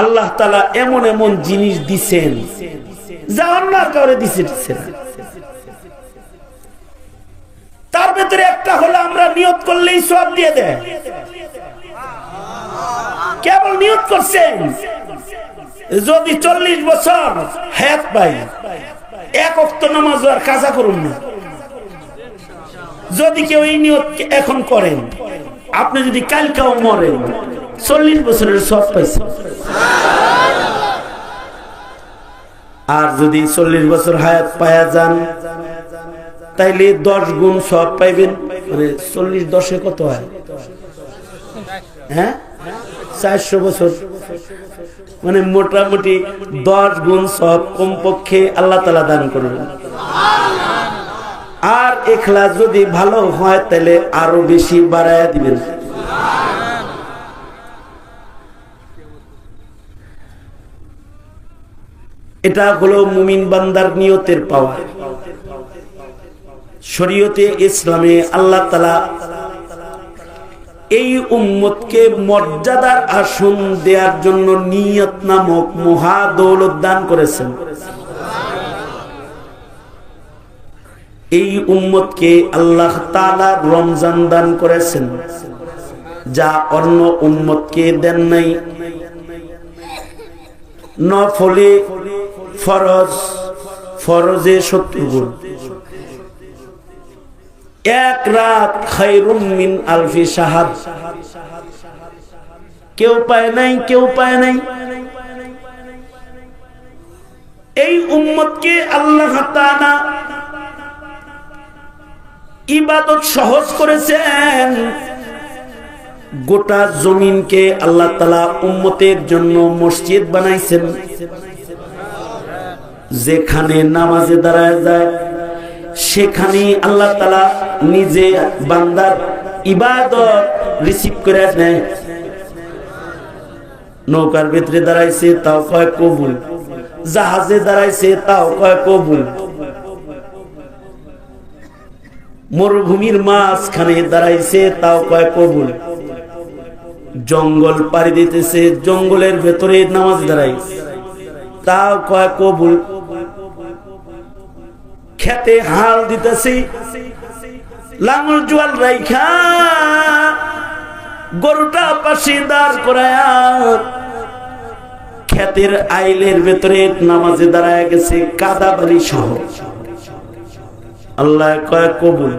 আল্লাহ তালা এমন এমন জিনিস দিছেন, যা অন্য কাউরে দিছে দিচ্ছে তার ভেতরে একটা হলো আমরা নিয়ত করলেই সব দিয়ে দেয়। কেবল নিয়ত করছেন? যদি চল্লিশ বছর হায়াত পাই, এক অক্ত নামাজ আর কাজা করুন না। যদি কেউ এই নিয়ত এখন করেন, আপনি যদি কালকেও মরেন চল্লিশ বছরের সব পাইছেন আর যদি চল্লিশ বছর হায়াত পায়া যান, তাইলে দশ গুণ সব পাইবেন। মানে চল্লিশ দশে কত হয়? হ্যাঁ? চারশো বছর। মানে মোটামুটি দশ গুণ সব কমপক্ষে আল্লাহ তালা দান করবেন আর এখলাস যদি ভালো হয় তাহলে আরও বেশি বাড়াইয়া দিবেন। এটা হলো মুমিন বান্দার নিয়তের পাওয়া শরীয়তে ইসলামে আল্লাহ তালা এই উম্মতকে মর্যাদার আসন দেওয়ার জন্য নিয়ত নামক মহা দৌলত দান করেছেন। এই উম্মতকে আল্লাহ তালা রমজান দান করেছেন। যা অন্য উম্মতকে দেন নাই। নফলে ফরজ, ফরজে সত্তর গুণ। এক রাত খাইরুম মিন আলফি সাহাব কেউ পায় নাই, কেউ পায় নাই। এই উম্মতকে আল্লাহ তাআলা ইবাদত সহজ করেছেন। গোটা জমিনকে আল্লাহ তালা উম্মতের জন্য মসজিদ বানাইছেন। যেখানে নামাজে দাঁড়ায় যায়, সেখানে আল্লাহ তালা নিজে বান্দার ইবাদত রিসিভ করে নেয়। নৌকার ভিতরে দাঁড়াইছে, তাও কয় কবুল। জাহাজে দাঁড়াইছে, তাও কয় কবুল। মরুভূমির মাঝখানে দাঁড়াইছে, তাও কয় কবুল। জঙ্গল পাড়ি দিতেছে, জঙ্গলের ভেতরে নামাজ দাঁড়াইছে তাও কয় কবুল। খেতে হাল দিতেছি। লাঙল জোয়াল রাইখা গরুটা পাশে দাঁড় করায়া খেতের আইলের ভেতরে নামাজে দাঁড়ায় গেছে কাদা বাড়ি সহ। আল্লাহ কয়, কবুল।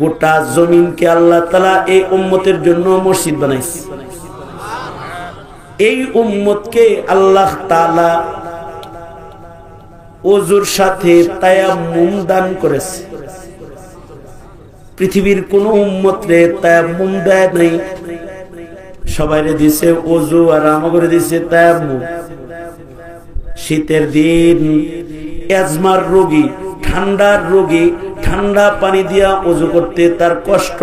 গোটা জমিনকে আল্লাহ তালা এই উম্মতের জন্য মসজিদ বানাইছে। এই উম্মতকে আল্লাহ তালা অজুর সাথে তায়াম্মুম দান করেছে। পৃথিবীর কোন উম্মত রে তায়াম্মুম দেয় নাই। সবাই দিছে অজু আর আমাকে দিছে তায়াম্মুম। শীতের দিন এজমার রোগী, ঠান্ডার রোগী, ঠান্ডা পানি দিয়া অজু করতে তার কষ্ট,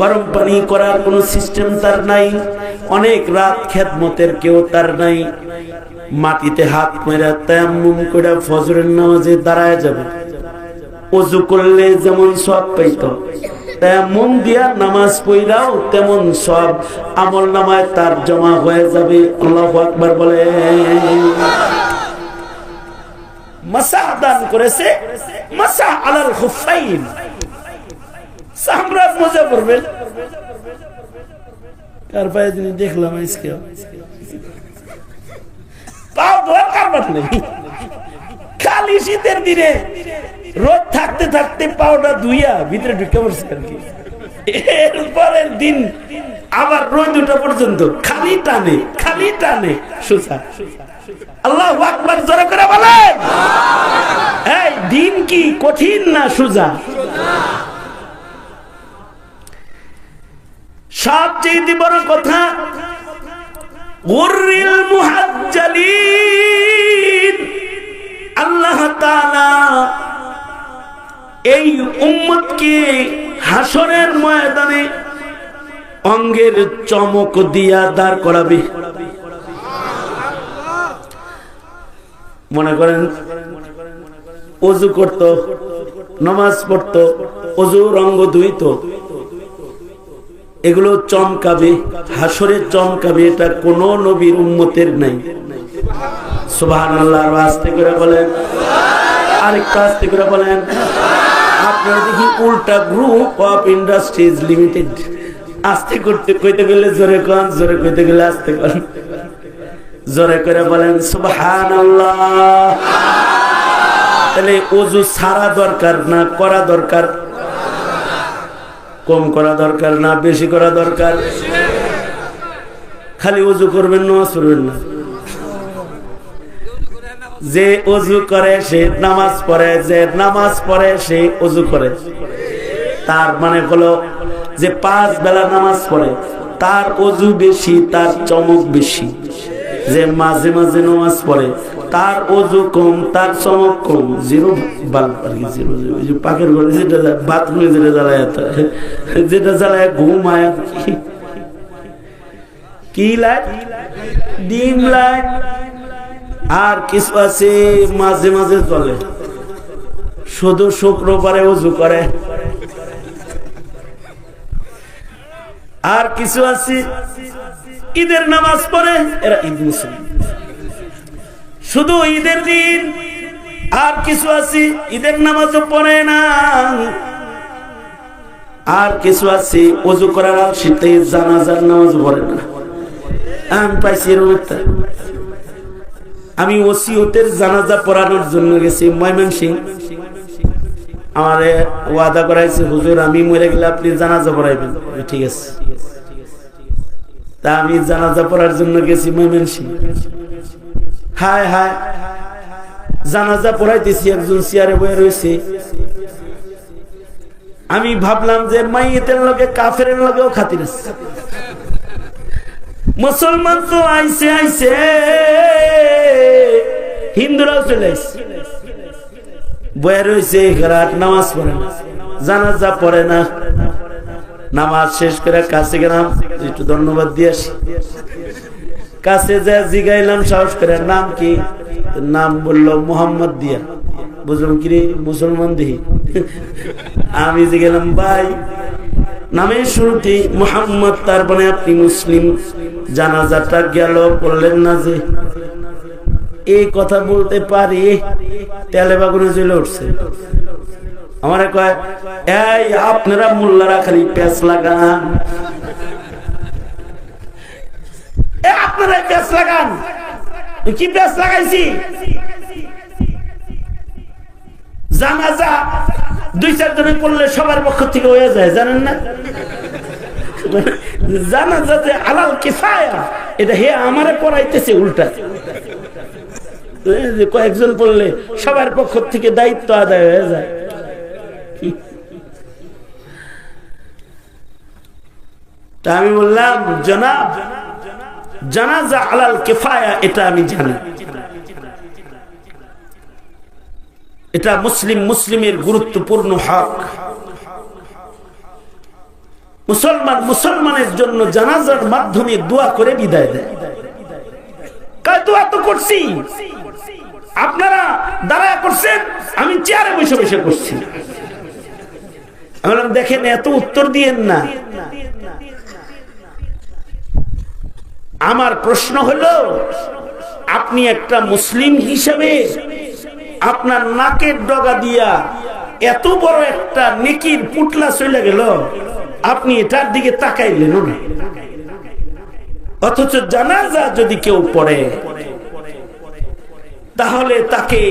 গরম পানি করার কোনো সিস্টেম তার নাই। অনেক রাত খেদমতের কেউ তার নাই। মাটিতে হাত মেরা তেমন করে ফজরের নামাজে দাঁড়ায় যাবে। অজু করলে যেমন সব পাইত। তেমন দিয়া নামাজ পড়াও তেমন সব। আমল নামায় তার জমা হয়ে যাবে। আল্লাহ আকবার বলে। মাসা দান করেছে। মাসা আলাল হুফাইন। সামরাজ মজা করবেন। কার পায়ে দেখলাম আজকে। পাও ধোয়ার কারবার নেই। খালি শীতের দিনে রোদ থাকতে থাকতে পাওটা ধুইয়া ভিতরে ঢুকে পড়ছে আর কি। এরপরের দিন আবার রোদ দুটা পর্যন্ত খালি টানে খালি টানে। সুসা। আল্লাহ আকবার, জোরে করে বলেন। এই দিন কি কঠিন না সুজা? সবচেয়ে বড় কথা আল্লাহ এই উম্মতকে হাসরের ময়দানে অঙ্গের চমক দিয়া দাঁড় করাবে। মনে করেন, অজু করত, নমাজ পড়ত অজু রঙ্গ ধুইত। এগুলো চমকাবে হাসরে চমকাবে, এটা কোন নবীর উম্মতের নাই। সুবহান আল্লাহ আস্তে করে বলেন। আরেকটু আস্তে করে বলেন। আপনারা দেখি উল্টা গ্রুপ অফ ইন্ডাস্ট্রিজ লিমিটেড আস্তে করতে, কইতে গেলে জোরে কন, জোরে কইতে গেলে আস্তে কন। জোরে করে বলেন সুবহান আল্লাহ তাহলে অজু সারা দরকার না, করা দরকার। কম করা দরকার না, বেশি করা দরকার। খালি অজু করবেন, নামাজ পড়বেন না। যে অজু করে, সে নামাজ পড়ে, যে নামাজ পড়ে, সে অজু করে। তার মানে হলো যে পাঁচ বেলা নামাজ পড়ে, তার অজু বেশি, তার চমক বেশি। যে মাঝে মাঝে নামাজ পড়ে তার অজু কম, তার চমক কম, জিরো আর কি জিরো যে পাকের ঘরে যেটা বাথরুমে যেটা জ্বালায় যেটা জ্বালায় ঘুমায় কি ডিম আর কিছু আছে মাঝে মাঝে চলে। শুধু শুক্রবারে উজু করে। আর কিছু আছে ঈদের নামাজ পড়ে, এরা ঈদ মুসলিম শুধু ঈদের দিন, আর কিছু আছে, ঈদের নামাজও পড়ে না। আর কিছু আছে অজু করার শীতে জানাজার নামাজ পড়ে না। আমি পাইছি আমি ওসিয়তের জানাজা পড়ানোর জন্য গেছি ময়মন সিং আমারে ওয়াদা করাইছে, হুজুর, আমি মরে গেলে আপনি জানাজা পড়াইবেন। ঠিক আছে। তা আমি জানাজা পড়ার জন্য গেছি ময়মন সিং হায় হায়। জানাজা পড়াইতেছি, একজন চেয়ারে বয়ে রয়েছে। আমি ভাবলাম যে মাইয়েতের লগে কাফের লগেও খাতির মুসলমান তো আইসে আইসে হিন্দুরাও চলে বয়ে রয়েছে রাত নামাজ পড়ে না। জানাজা পড়ে না। নামাজ শেষ করে কাছে গেলাম, একটু ধন্যবাদ দিয়ে আসি। কাছে যে জিগাইলাম, সাহস করে, নাম কি? নাম বলল মোহাম্মদ দিয়া। বুঝলাম কি রে, মুসলমান দিহি। আমি যে গেলাম ভাই, নামের শুরুতে মোহাম্মদ তার মানে আপনি মুসলিম। জানাজাটা গেল, বললেন না যে, এই কথা বলতে পারি? তেলে বাগুনে চলে উঠছে। আমার কয়, এই, আপনারা মোল্লারা খালি প্যাঁচ লাগান। আপনারা প্যাঁচ লাগান। কি প্যাঁচ লাগাইছি? জানাজা দুই চারজনে পড়লে সবার পক্ষ থেকে হয়ে যায়, জানেন না? জানাজা যে আলাল কিফায়া, এটা হে আমারে পড়াইতেছে উল্টা। কয়েকজন পড়লে সবার পক্ষ থেকে দায়িত্ব আদায় হয়ে যায়। তা আমি বললাম, জনাব জানাজা আলাল কেফায়া, এটা আমি জানি। এটা মুসলিম মুসলিমের গুরুত্বপূর্ণ হক। মুসলমান মুসলমানের জন্য জানাজার মাধ্যমে দোয়া করে বিদায় দেয়। দোয়া তো করছি? আপনারা দাঁড়ায় করছেন, আমি চেয়ারে বসে বসে করছি। দেখেন, এত উত্তর দিয়েন না। আমার প্রশ্ন হলো, আপনি একটা মুসলিম হিসেবে আপনার নাকের ডগা দিয়া এত বড় একটা নেকির পুটলা চলে গেল, আপনি এটার দিকে তাকাইলেন না। অথচ জানাজা যদি কেউ পড়ে, তাহলে তাকে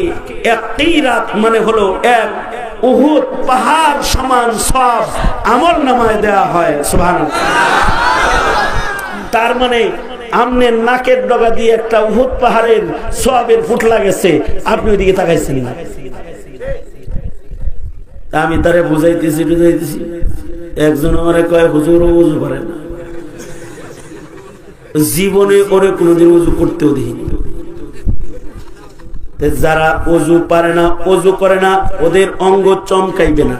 একটি রাত মানে হলো এক উহুদ পাহাড় সমান সব আমল নামায় দেওয়া হয় সুভান তার মানে আমনের নাকের ডগা দিয়ে একটা উহুদ পাহাড়ের সবের ফুটলা গেছে আপনি ওইদিকে তাকাইছেন না। আমি তারে বুঝাইতেছি বুঝাইতেছি। একজন আমার কয়, হুজুর, উজু করে না। জীবনে ওরে কোনোদিন উজু করতেও দেখিনি। যারা অজু পারে না অজু করে না, ওদের অঙ্গ চমকাইবে না।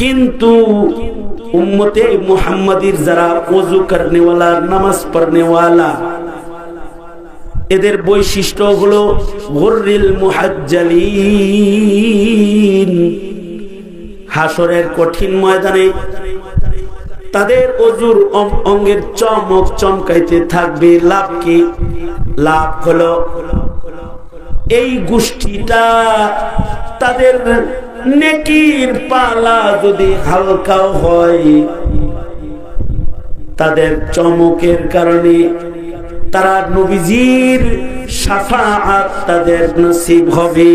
কিন্তু উম্মতে মুহাম্মাদির যারা অজু করনেওয়ালা, নামাজ পড়নেওয়ালা, এদের বৈশিষ্ট্য হলো গর্রিল মুহাজ্জালিন। হাসরের কঠিন ময়দানে তাদের অজুর অঙ্গের চমক চমকাইতে থাকবে লাভ কি? লাভ হলো এই গোষ্ঠীটা তাদের নেকির পালা যদি হালকাও হয়, তাদের চমকের কারণে তারা নবীজির সাফাআত তাদের নসিব হবে।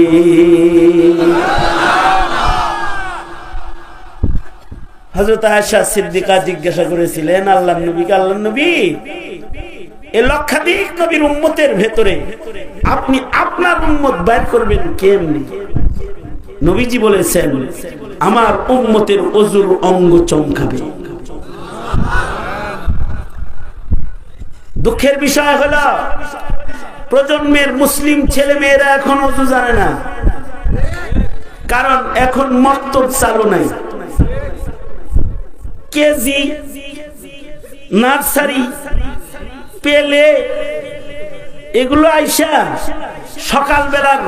হযরত আয়েশা সিদ্দিকা জিজ্ঞাসা করেছিলেন, আল্লাহ নবীকে আল্লাহ নবী? এ লক্ষাধিক নবীর উম্মতের ভেতরে আপনি আপনার উম্মত বাইর করবেন কেমনি? নবীজি বলেছেন, আমার উম্মতের অজুর অঙ্গ চমকাবে। দুঃখের বিষয় হলো, প্রজন্মের মুসলিম ছেলে মেয়েরা এখন অজু জানে না। কারণ এখন মক্তব চালু নাই। কেজি, নার্সারি, পেলে, এগুলো আইসা সকালবেলার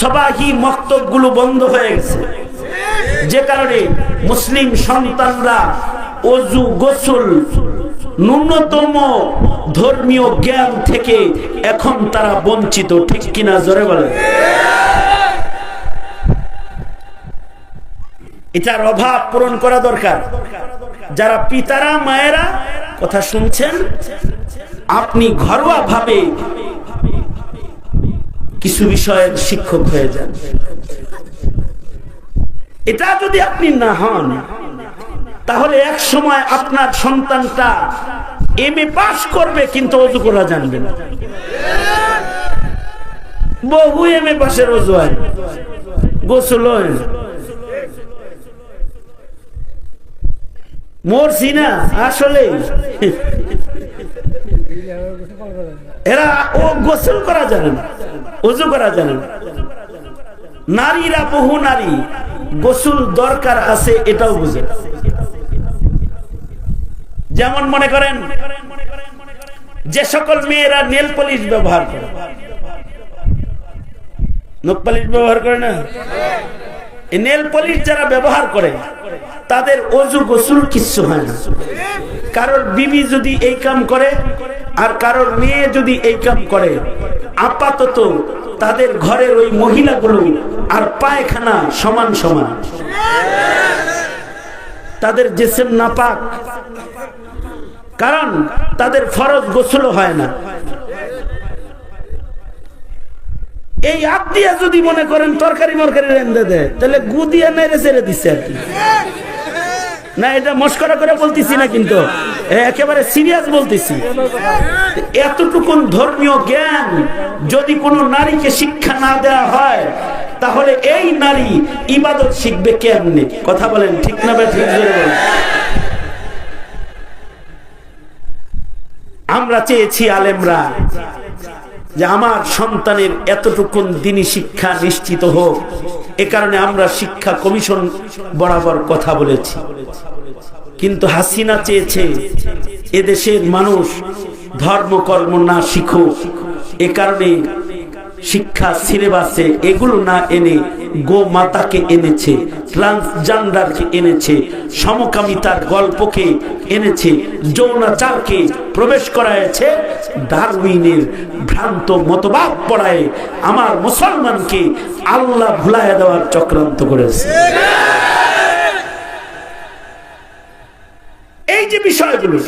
সবাহি মক্তবগুলো বন্ধ হয়ে গেছে। যে কারণে মুসলিম সন্তানরা অজু, গোসল, ন্যূনতম ধর্মীয় জ্ঞান থেকে এখন তারা বঞ্চিত, ঠিক কিনা জোরে বলে এটার অভাব পূরণ করা দরকার। যারা পিতারা, মায়েরা, কথা শুনছেন, আপনি ঘরোয়া ভাবে কিছু বিষয়ের শিক্ষক হয়ে যান। এটা যদি আপনি না হন, তাহলে এক সময় আপনার সন্তানটা এম এ পাশ করবে, কিন্তু অজু করা জানবে না। বহু এম এ পাশের অজু গোসল। মরছি না আসলে এরা ও গোসল করা জানে না উজু করা জানে না নারীরা বহু নারী, গোসল দরকার আছে এটাও বুঝে। যেমন মনে করেন, যে সকল মেয়েরা নেল পলিশ ব্যবহার করে। নখ পালিশ ব্যবহার করে না? নেল পলিশ যারা ব্যবহার করে, তাদের অজু গোসল কিচ্ছু হয় না। কারোর বিবি যদি এই কাম করে, আর কারোর মেয়ে যদি এই কাম করে, আপাতত তাদের ঘরের ওই মহিলাগুলো আর পায়খানা সমান সমান। তাদের জেসেম নাপাক। কারণ তাদের ফরজ গোসল হয় না। এই আপ দিয়া যদি মনে করেন তরকারি মরকারি রেন্দে দেয়, তাহলে গু দিয়ে নেড়ে ছেড়ে দিচ্ছে আর কি। না, এটা মস্করা করে বলতেছি না কিন্তু একেবারে সিরিয়াস বলতেছি। এতটুকুন ধর্মীয় জ্ঞান যদি কোনো নারীকে শিক্ষা না দেওয়া হয়, তাহলে এই নারী ইবাদত শিখবে কেমনি? কথা বলেন, ঠিক না ঠিক। আমরা চেয়েছি আলেমরা যে আমার সন্তানের এতটুকুন দিনই শিক্ষা নিশ্চিত হোক। এ কারণে আমরা শিক্ষা কমিশন বরাবর কথা বলেছি। কিন্তু হাসিনা চেয়েছে এদেশের মানুষ ধর্মকর্ম না শিখুক। এ কারণে শিক্ষা, সিলেবাসে এগুলো না এনে গো মাতাকে এনেছে, ট্রান্সজেন্ডারকে এনেছে, সমকামিতার গল্পকে এনেছে, যৌনাচারকে প্রবেশ করাইছে ডারউইনের ভ্রান্ত মতবাদ পড়ায় আমার মুসলমানকে আল্লাহ ভুলাইয়া দেওয়ার চক্রান্ত করেছে। এই যে বিষয়গুলো,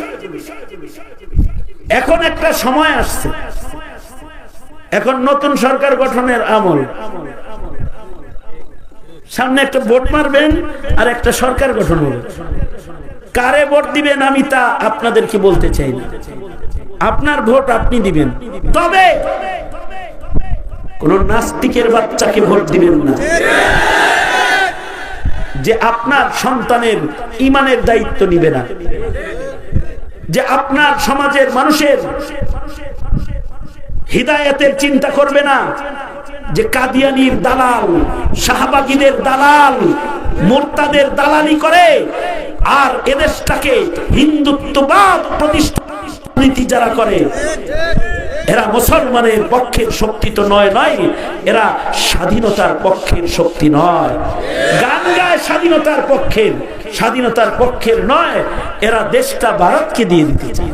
এখন একটা সময় আসছে। এখন নতুন সরকার গঠনের আমল। সামনে একটা ভোট মারবেন আর একটা সরকার গঠন হবে। কারে ভোট দিবেন আমি তা আপনাদেরকে বলতে চাই না। আপনার ভোট আপনি দিবেন। তবে কোন নাস্তিকের বাচ্চাকে ভোট দিবেন না। যে আপনার সন্তানের ইমানের দায়িত্ব নিবে না। যে আপনার সমাজের মানুষের হৃদায়তের চিন্তা করবে না যে কাদিয়ানির দালাল, শাহবাগীদের দালাল, মোর্তাদের দালালি করে আর এদেশটাকে হিন্দুত্ববাদ প্রতিষ্ঠা নীতি যারা করে, এরা মুসলমানের পক্ষের শক্তি তো নয় নয়, এরা স্বাধীনতার পক্ষের শক্তি নয়। গান গায় স্বাধীনতার পক্ষের স্বাধীনতার পক্ষের নয়, এরা দেশটা ভারতকে দিয়ে দিতে চায়।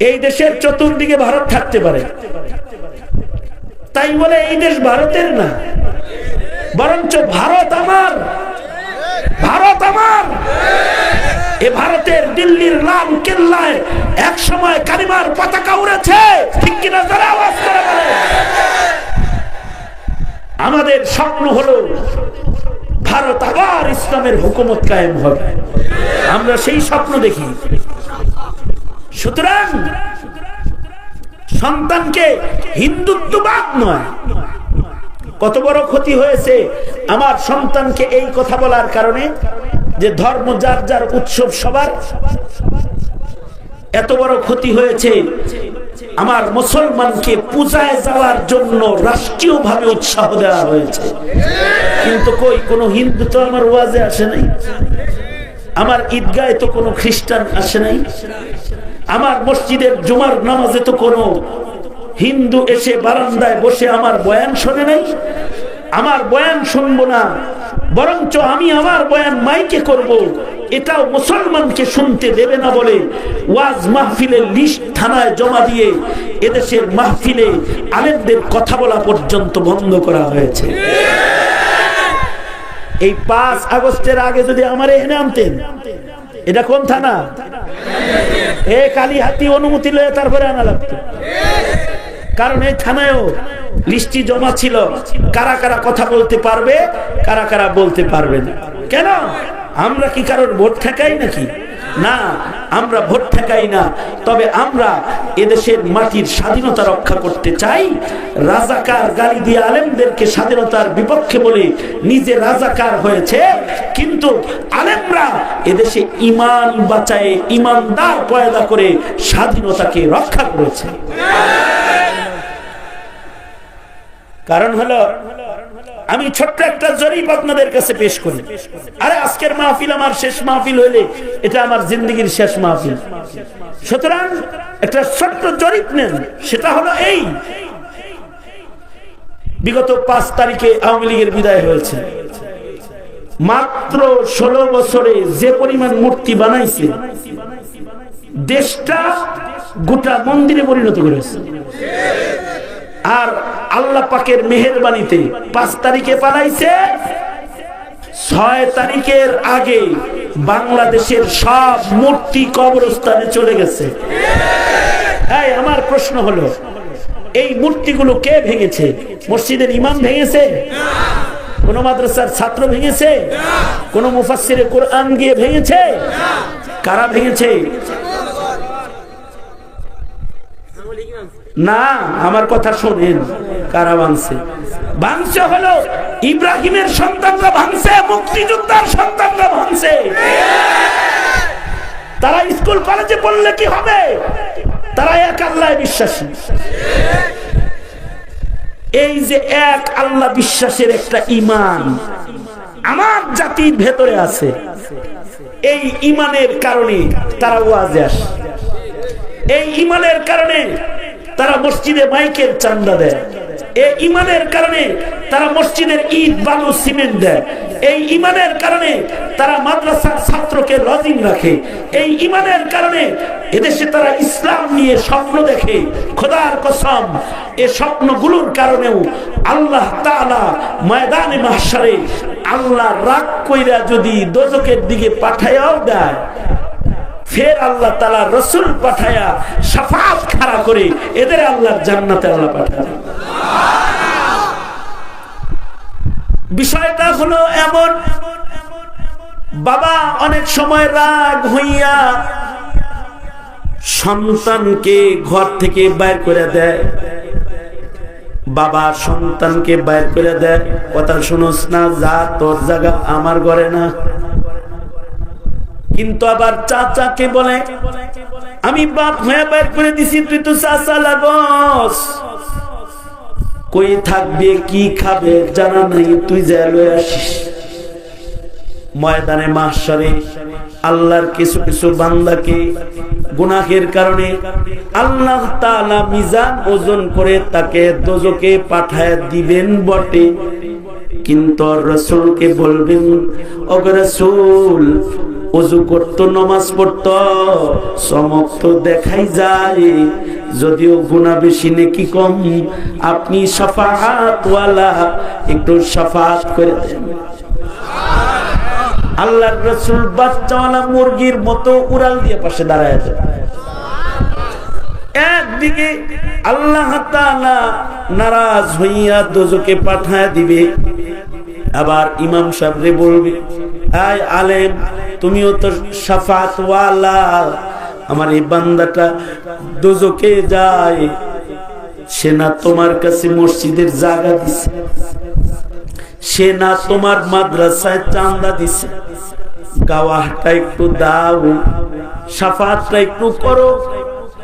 এই দেশের চতুর্দিকে ভারত থাকতে পারে। তাই বলে এই দেশ ভারতের না। বরঞ্চ ভারত আমার। ভারত আমার। এ ভারতের দিল্লির লাল কেল্লায় এক সময় কালিমার পতাকা উড়েছে। ঠিক কিনা যারা আওয়াজ করে আমাদের স্বপ্ন হলো ভারত আবার ইসলামের হুকুমত কায়েম হবে। আমরা সেই স্বপ্ন দেখি। সুতরাং সন্তানকে হিন্দুত্ববাদ নয়। কত বড় ক্ষতি হয়েছে আমার সন্তানকে এই কথা বলার কারণে যে ধর্ম যার যার উৎসব সবার। এত বড় ক্ষতি হয়েছে আমার মুসলমানকে পূজায় যাওয়ার জন্য রাষ্ট্রীয় ভাবে উৎসাহ দেওয়া হয়েছে। কিন্তু কই, কোন হিন্দু তো আমার ওয়াজে আসে নাই? আমার ঈদগায় তো কোনো খ্রিস্টান আসে নাই? আমার মসজিদের জুমার নামাজে তো কোনো হিন্দু এসে বারান্দায় বসে আমার বয়ান শোনে নাই? আমার বয়ান শুনব না। বরঞ্চ আমি আমার বয়ান মাইকে করব। এটাও মুসলমানকে শুনতে দেবে না বলে ওয়াজ মাহফিলের লিস্ট থানায় জমা দিয়ে এদেশের মাহফিলে আলেমদের কথা বলা পর্যন্ত বন্ধ করা হয়েছে। এই পাঁচ আগস্টের আগে যদি আমার এখানে আনতেন এটা কোন থানা? এ কালী হাতি অনুমতি লয়ে তারপরে আনা লাগতো। কারণ এই থানায়ও লিস্টি জমা ছিল। কারা কারা কথা বলতে পারবে, কারা কারা বলতে পারবে না। কেন? আমরা কি কারোর ভোট ঠেকাই নাকি? না, আমরা ভোট ঠেকাই না। তবে আমরা এদেশের মাটির স্বাধীনতা রক্ষা করতে চাই। রাজাকার গালি দিয়ে আলেমদেরকে স্বাধীনতার বিপক্ষে বলে নিজে রাজাকার হয়েছে। কিন্তু আলেমরা এদেশে ইমান বাঁচায় ইমানদার পয়দা করে স্বাধীনতাকে রক্ষা করেছে। কারণ হলো আমি ছোট্ট একটা জরিপ আপনাদের কাছে পেশ করি। আরে, আজকের মাহফিল আমার শেষ মাহফিল হইলে এটা আমার জিন্দগির শেষ মাহফিল। সুতরাং একটা ছোট্ট জরিপ নেন, সেটা হলো এই। বিগত পাঁচ তারিখে আওয়ামী লীগের বিদায় হয়েছে। মাত্র ষোলো বছরে যে পরিমাণ মূর্তি বানাইছে, দেশটা গোটা মন্দিরে পরিণত করেছে। আর আল্লাহ পাকের মেহরবানিতে পাঁচ তারিখে পালাইছে। ছয় তারিখের আগে বাংলাদেশের সব মূর্তি কবরস্থানে চলে গেছে। এই, আমার প্রশ্ন হলো, এই মূর্তিগুলো কে ভেঙেছে? মসজিদের ইমাম ভেঙেছে? কোন মাদ্রাসার ছাত্র ভেঙেছে? কোন মুফাসিরে কোরআন গিয়ে ভেঙেছে? কারা ভেঙেছে? না, আমার কথা শোনেন, কারা ভাঙছে? ভাঙছে হলো ইব্রাহিমের সন্তানরা ভাঙছে, মুক্তিযোদ্ধার সন্তানরা ভাঙছে। তারা স্কুল, কলেজে পড়লে কি হবে? তারা এক আল্লাহ বিশ্বাসী। এই যে এক আল্লাহ বিশ্বাসের একটা ইমান আমার জাতির ভেতরে আছে। এই ইমানের কারণে তারা ওয়াজে আসে। এই ইমানের কারণে তারা মসজিদে মাইকের চান্দা দেয়। এই ইমানের কারণে তারা মসজিদের ইট, বালু, সিমেন্ট দেয়। এই ইমানের কারণে তারা মাদ্রাসার ছাত্রকে লজিং রাখে। এই ইমানের কারণে এদেশে তারা ইসলাম নিয়ে স্বপ্ন দেখে। খোদার কসম, এ স্বপ্নগুলোর কারণেও আল্লাহ তাআলা ময়দানে মাহশারে আল্লাহ রাগ কইরা যদি দোজকের দিকে পাঠায়াও দেয় ফের আল্লাহ তালা রসুল পাঠায়া সাফাত খাড়া করে এদের আল্লাহর জান্নাতে আল্লাহ পাঠায় বিষয়টা হলো এমন, বাবা অনেক সময় রাগ হইয়া সন্তানকে ঘর থেকে বাইর করে দেয়। বাবা সন্তানকে বাইর করে দেয়। কথা শুনোস না, যা তোর জায়গা, আমার ঘরে না। কিন্তু আবার চাচাকে বলে, আমি বাপ হয়ে বাইর করে দিছি, তুই তো চাচা লাগস। কই থাকবে, কি খাবে, জানা নাই, তুই যা লয়ে আসিস। ময়দানে মাসরে আল্লাহর কিছু কিছু বান্দাকে গুনাহের কারণে আল্লাহ তাআলা মিজান ওজন করে তাকে দোজকে পাঠায় দিবেন বটে। কিন্তু রসুলকে বলবেন অগ রসুল অজু করতো, নমাজ পড়তো, চমক তো দেখাই যায়। যদিও গুণা বেশি নাকি কম, আপনি সাফাহাতওয়ালা একটু সাফাত করে দেন। আল্লাহর রসুল বাচ্চাওয়ালা মুরগির মতো উড়াল দিয়ে পাশে দাঁড়ায় যায় একদিকে আল্লাহ নারাজ হইয়া দোজকে পাঠায় দিবে, আবার ইমাম সাহেবরে বলবে আয় আলেম, তুমিও তো সাফাত ওয়ালা। আমার এই বান্দাটা দোজকে যায়। সে না তোমার কাছে মসজিদের জায়গা দিছে। সে না তোমার মাদ্রাসায় চান্দা দিছে। গাওয়াটা একটু দাও, সাফাতটা একটু করো।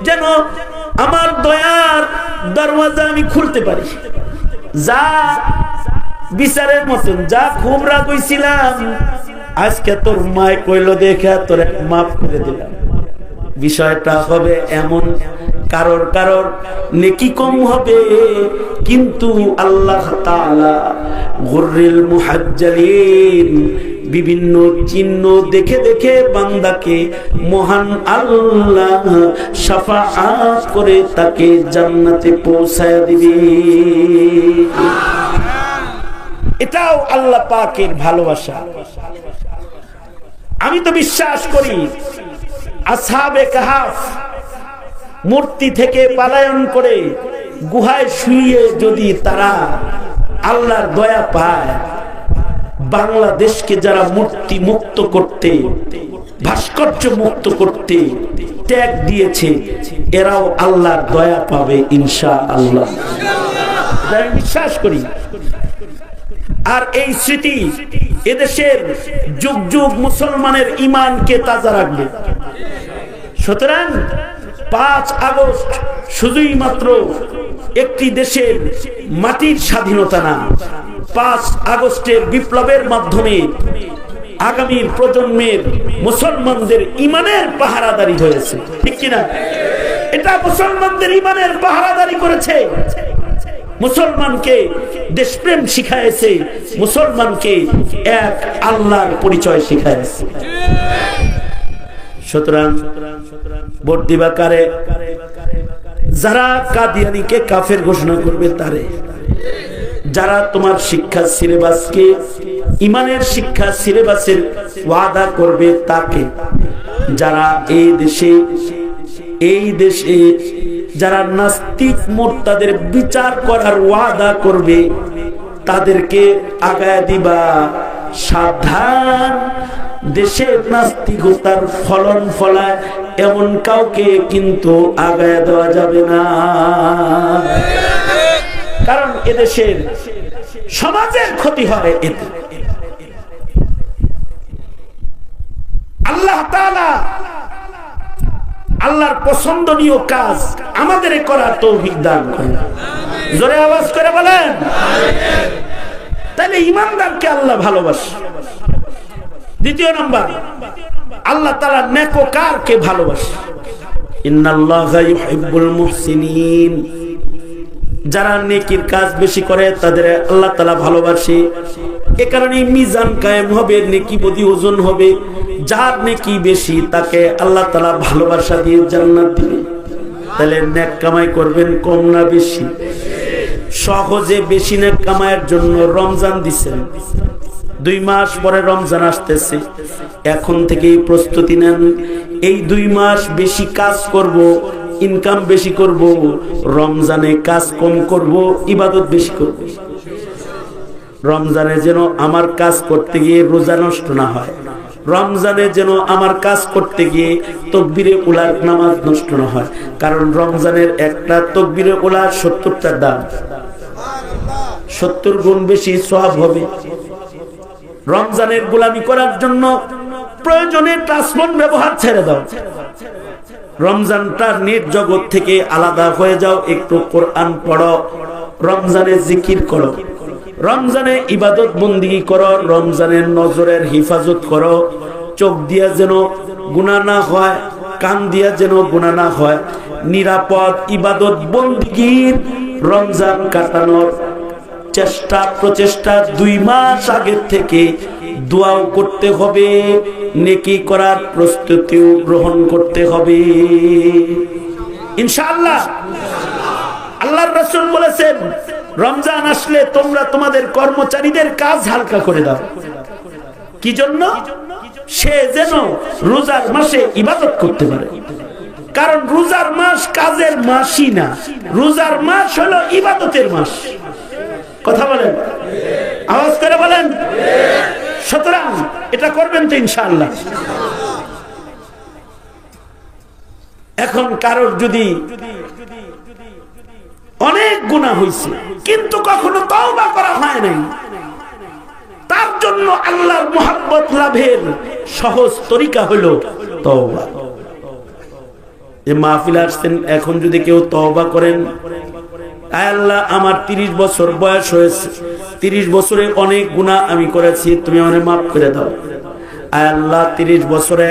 যেন আমার দয়ার দরওয়াজা আমি খুলতে পারি। যা বিচারের মতন, যা খুব রাগ হইছিলাম আজকে তোর মায় কইল দেখে তোর মাফ করে দিলাম। বিষয়টা হবে এমন, কারোর কারোর নেকি কম হবে। কিন্তু আল্লাহ গুররিল মুহাজ্জালিন বিভিন্ন চিহ্ন দেখে দেখে বান্দাকে মহান আল্লাহ সাফাআত করে তাকে জান্নাতে পৌঁছায় দিবে। এটাও আল্লাহ পাকের ভালোবাসা। আমি তো বিশ্বাস করি আসহাবে কাহাফ মূর্তি থেকে পালায়ন করে গুহায় শুয়ে যদি তারা আল্লাহর দয়া পায়, বাংলাদেশকে যারা মূর্তি মুক্ত করতে, ভাস্কর্য মুক্ত করতে ত্যাগ দিয়েছে, এরাও আল্লাহর দয়া পাবে ইনশা আল্লাহ বিশ্বাস করি আর এই স্মৃতি এদেশের যুগ যুগ মুসলমানের ইমানকে তাজা রাখবে। সুতরাং পাঁচ আগস্ট শুধুই মাত্র একটি দেশের মাটির স্বাধীনতা না, পাঁচ আগস্টের বিপ্লবের মাধ্যমে আগামীর প্রজন্মের মুসলমানদের ইমানের পাহারাদারি হয়েছে। ঠিক কিনা? এটা মুসলমানদের ইমানের পাহারাদারি করেছে। মুসলমানকে দেশপ্রেম শিখাইছে, মুসলমানকে এক আল্লাহর পরিচয় শিখাইছে। সুতরাং ভোট কারে? যারা কাদিয়ানিকে কাফের ঘোষণা করবে তারে। যারা তোমার শিক্ষা সিলেবাসকে, ইমানের শিক্ষা সিলেবাসের ওয়াদা করবে তাকে। যারা এই দেশে এই দেশে যারা নাস্তিক মোর্তাদের বিচার করার ওয়াদা করবে, তাদেরকে আগায় দিবা। সাবধান, দেশের নাস্তিকতার ফলন ফলায় এমন কাউকে কিন্তু আগায় দেওয়া যাবে না। কারণ এদেশের সমাজের ক্ষতি হয় এতে। আল্লাহ তাআলা আল্লাহর পছন্দনীয় কাজ আমাদের করা তৌফিক দান করেন। জোরে আওয়াজ করে বলেন। তাহলে ইমানদারকে আল্লাহ ভালোবাসে। দ্বিতীয় নাম্বার, আল্লাহ তাআলা নেককারকে ভালোবাসে। যারা নেকির কাজ বেশি করে, তাদের আল্লাহ তাআলা ভালোবাসে। এ কারণে মিজান কায়েম হবে নেকি বদি ওজন হবে। যার নেকি বেশি তাকে আল্লাহ তালা ভালোবাসা দিয়ে জান্নাত দিবে। তাহলে নেক কামাই করবেন কম না বেশি। সহজে বেশি নেক কামাইয়ের জন্য রমজান দিছেন। দুই মাস পরে রমজান আসতেছে। এখন থেকেই প্রস্তুতি নেন। এই দুই মাস বেশি কাজ করব ইনকাম বেশি করব, রমজানে কাজ কম করব, ইবাদত বেশি করব। রমজানে যেন আমার কাজ করতে গিয়ে রোজা নষ্ট না হয়। রমজানে যেন আমার কাজ করতে গিয়ে তকবিরে উলার নামাজ নষ্ট না হয়। কারণ রমজানের একটা তকবিরে উলার সত্তরটা দাম। সত্তর গুণ বেশি সব হবে। রমজানের গোলামি করার জন্য প্রয়োজনে ট্রান্সপোর্ট ব্যবহার ছেড়ে দাও। রমজানটার নেট জগৎ থেকে আলাদা হয়ে যাও। একটু কোরআন পড়ো। রমজানে জিকির করো। রমজানে ইবাদত বন্দিগি করো রমজানের নজরের হিফাজত করো। চোখ দিয়া যেন গুণা না হয়, কান দিয়া যেন গুণা না হয়। নিরাপদ ইবাদত বন্দিগির রমজান কাটানোর চেষ্টা, প্রচেষ্টা দুই মাস আগের থেকে দোয়াও করতে হবে, নেকি করার প্রস্তুতিও গ্রহণ করতে হবে। ইনশাআল্লাহ। আল্লাহর রাসূল বলেছেন রমজান আসলে তোমরা তোমাদের কর্মচারীদের কাজ হালকা করে দাও। কি জন্য? সে যেন রোজার মাসে ইবাদত করতে পারে। কারণ রোজার মাস কাজের মাসই না। রোজার মাস হলো ইবাদতের মাস। কথা বলেন। আওয়াজ করে বলেন। সুতরাং এটা করবেন তো ইনশাআল্লাহ। এখন কারোর যদি অনেক গুণা হয়েছে কিন্তু কখনো তওবা করা হয় নাই। তার জন্য আল্লাহর মোহাব্বত লাভের সহজ তরিকা হলো তওবা। যে মাহফিল আসছেন, এখন যদি কেউ তওবা করেন, আয় আল্লাহ, আমার তিরিশ বছর বয়স হয়েছে, তিরিশ বছরে অনেক গুণা আমি করেছি, তুমি আমাকে মাফ করে দাও। আয় আল্লাহ, তিরিশ বছরে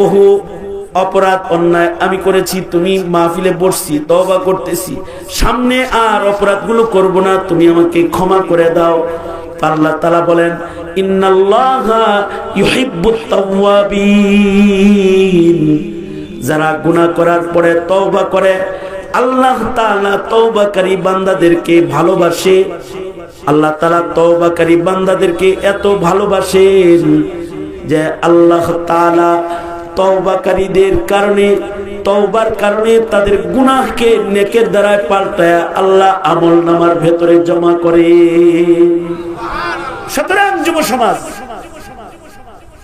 বহু অপরাধ, অন্যায় আমি করেছি, তুমি মাহফিলে বসছি তবা করতেছি। সামনে আর অপরাধগুলো করব না, তুমি আমাকে ক্ষমা করে দাও। আল্লাহ তালা বলেন যারা গুনাহ করার পরে তওবা করে, আল্লাহ তাআলা তওবাকারী বান্দাদেরকে ভালোবাসে। আল্লাহ তাআলা তওবাকারী বান্দাদেরকে এত ভালোবাসেন যে আল্লাহ তাআলা কারণে কারণে তাদের নেকের দ্বারায় আল্লাহ আমল নামার ভেতরে জমা করে। সুতরাং যুব সমাজ,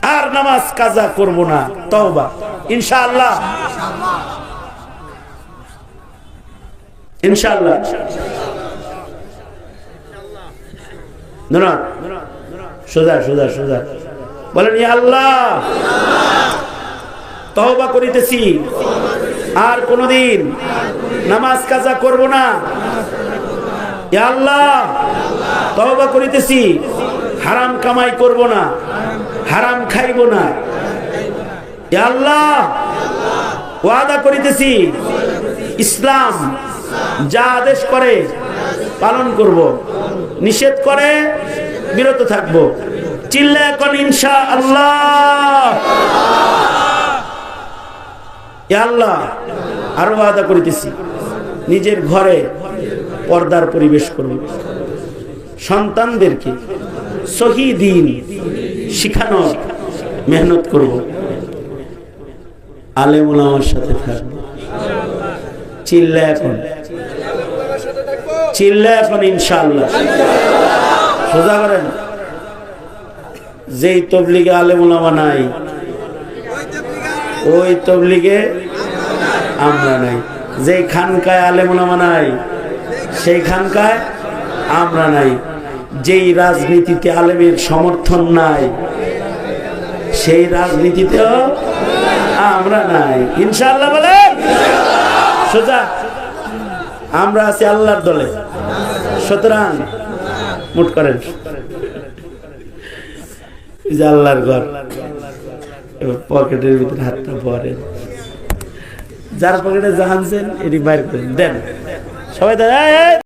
আর নামাজ কাজা করব না, তওবা। ইনশাআল্লাহ। ইনশাআল্লাহ। সোজা সোজা সোজা। বলেন আল্লাহ। তওবা করিতেছি। আর কোনদিন নামাজ কাজা করব না। আল্লাহ তহবা করিতেছি। হারাম কামাই করব না, হারাম খাইব না। আল্লাহ, ওয়াদা করিতেছি। ইসলাম যা আদেশ করে পালন করব। নিষেধ করে বিরত থাকব। চিল্লা এখন ইনশা আল্লাহ আল্লাহ, আরও ওয়াদা করিতেছি। নিজের ঘরে পর্দার পরিবেশ করব। সন্তানদেরকে সহি দিন শিখানো, মেহনত করব। আলেমুল আমার সাথে থাকব। চিল্লা এখন। চিল্লা এখন ইনশাআল্লাহ। সোজা করেন। যেই তবলিগে আলেমুলামা নাই ওই তবলিগে আমরা নাই। যেই খানকায় আলেমুলামা নাই, সেই খানকায় আমরা নাই। যেই রাজনীতিতে আলেমের সমর্থন নাই, সেই রাজনীতিতেও আমরা নাই। ইনশাআল্লাহ বলেন? সোজা। আমরা আছি আল্লাহর দলে। সুতরাং মুট করেন। যে আল্লাহর ঘর। এবার পকেটের ভিতরে হাতটা ভরেন যার পকেটে জাহানছেন এটি বাইর করেন। দেন। সবাই দেন